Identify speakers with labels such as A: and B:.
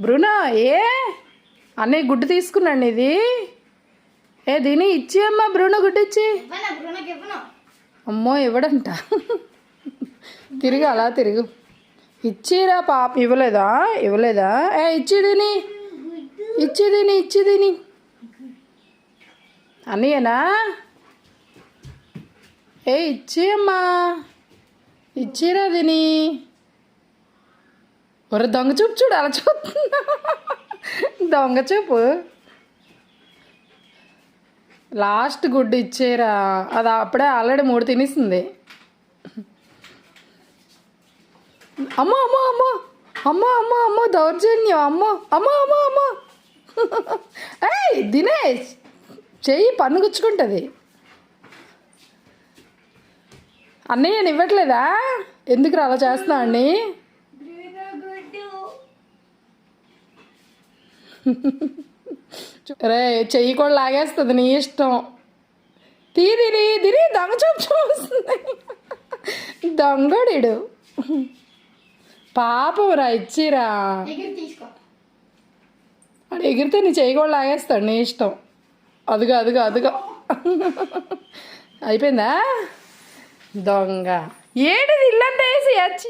A: బ్రునా ఏ? అన్నయ్య గుడ్డు తీసుకున్నాండి ఇది. ఏ దీని ఇచ్చి అమ్మా బ్రూనో గుడ్డు ఇచ్చి. అమ్మో ఇవ్వడంట. తిరుగు అలా తిరుగు. ఇచ్చిరా పాప ఇవ్వలేదా? ఇవ్వలేదా? ఏ ఇచ్చి దీని ఇచ్చి దీని ఇచ్చి దీని అన్నయ్యనా? ఏ ఇచ్చి అమ్మా. ఇచ్చిరా దీని ఒరే దొంగ చూపు చూడు అలా చూస్తున్నా. దొంగ చూపు. లాస్ట్ గుడ్డు ఇచ్చేరా. అది అప్పుడే ఆల్రెడీ మూడు తినేసింది. అమ్మో అమ్మో అమ్మో. అమ్మో అమ్మో అమ్మో దౌర్జన్యం. అమ్మో అమ్మో అమ్మో అమ్మో. ఏయ్ దినేష్. చెయ్యి పన్నుగుచ్చుకుంటుంది. అన్నయ్య ఇవ్వట్లేదా? ఎందుకు అలా చేస్తున్నావు అండి
B: బ్రూనో గుడ్డు
A: రే చెయ్యి కూడా లాగేస్తుంది నీ ఇష్టం. తీ తిని తిని దొంగ చూపు చూస్తుంది. దొంగడిడు. పాపం రా ఇచ్చిరా. వాడు ఎగిరితే నీ చెయ్యి కూడా లాగేస్తాడు నీ ఇష్టం. అదిగో అదిగో అదిగో. అయిపోయిందా? దొంగ. ఏడిది ఇల్లంతా వేసి వచ్చి